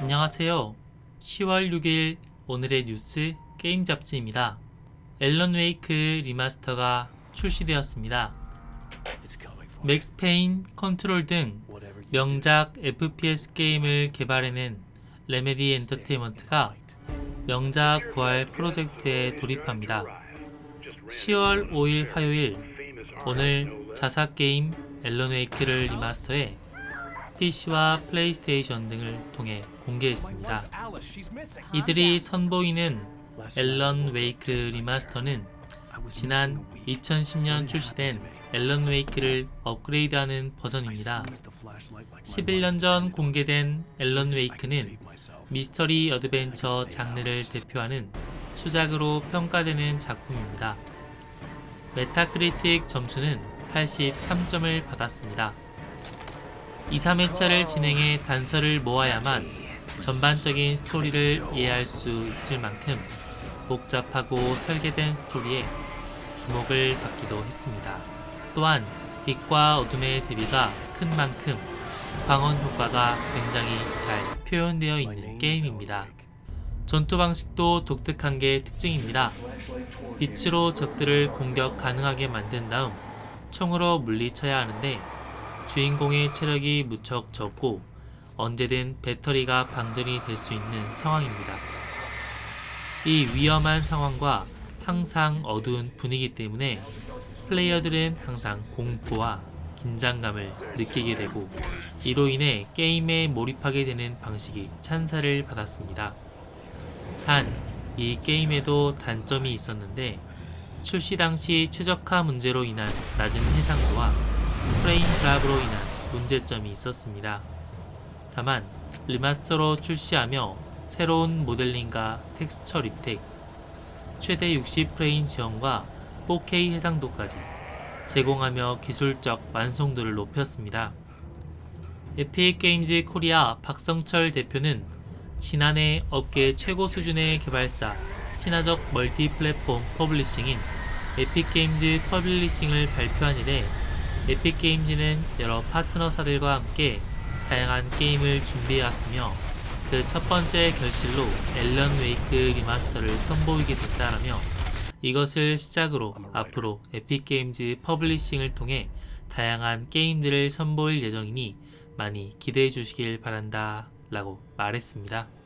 안녕하세요. 10월 6일 오늘의 뉴스 게임 잡지입니다. 앨런 웨이크 리마스터가 출시되었습니다. 맥스 페인, 컨트롤 등 명작 FPS 게임을 개발해낸 레메디 엔터테인먼트가 명작 부활 프로젝트에 돌입합니다. 10월 5일 화요일 오늘 자사 게임 앨런 웨이크를 리마스터해 PC와 플레이스테이션 등을 통해 공개했습니다. 이들이 선보이는 앨런 웨이크 리마스터는 지난 2010년 출시된 앨런 웨이크를 업그레이드하는 버전입니다. 11년 전 공개된 앨런 웨이크는 미스터리 어드벤처 장르를 대표하는 수작으로 평가되는 작품입니다. 메타크리틱 점수는 83점을 받았습니다. 2, 3회차를 진행해 단서를 모아야만 전반적인 스토리를 이해할 수 있을 만큼 복잡하고 설계된 스토리에 주목을 받기도 했습니다. 또한 빛과 어둠의 대비가 큰 만큼 광원 효과가 굉장히 잘 표현되어 있는 게임입니다. 전투 방식도 독특한 게 특징입니다. 빛으로 적들을 공격 가능하게 만든 다음 총으로 물리쳐야 하는데 주인공의 체력이 무척 적고 언제든 배터리가 방전이 될 수 있는 상황입니다. 이 위험한 상황과 항상 어두운 분위기 때문에 플레이어들은 항상 공포와 긴장감을 느끼게 되고 이로 인해 게임에 몰입하게 되는 방식이 찬사를 받았습니다. 단 이 게임에도 단점이 있었는데 출시 당시 최적화 문제로 인한 낮은 해상도와 프레임 드랍으로 인한 문제점이 있었습니다. 다만 리마스터로 출시하며 새로운 모델링과 텍스처 립텍, 최대 60프레임 지원과 4K 해상도까지 제공하며 기술적 완성도를 높였습니다. 에픽 게임즈 코리아 박성철 대표는 지난해 업계 최고 수준의 개발사 친화적 멀티 플랫폼 퍼블리싱인 에픽 게임즈 퍼블리싱을 발표한 이래 에픽 게임즈는 여러 파트너사들과 함께 다양한 게임을 준비해왔으며 그 첫 번째 결실로 앨런 웨이크 리마스터를 선보이게 됐다라며 이것을 시작으로 앞으로 에픽 게임즈 퍼블리싱을 통해 다양한 게임들을 선보일 예정이니 많이 기대해 주시길 바란다 라고 말했습니다.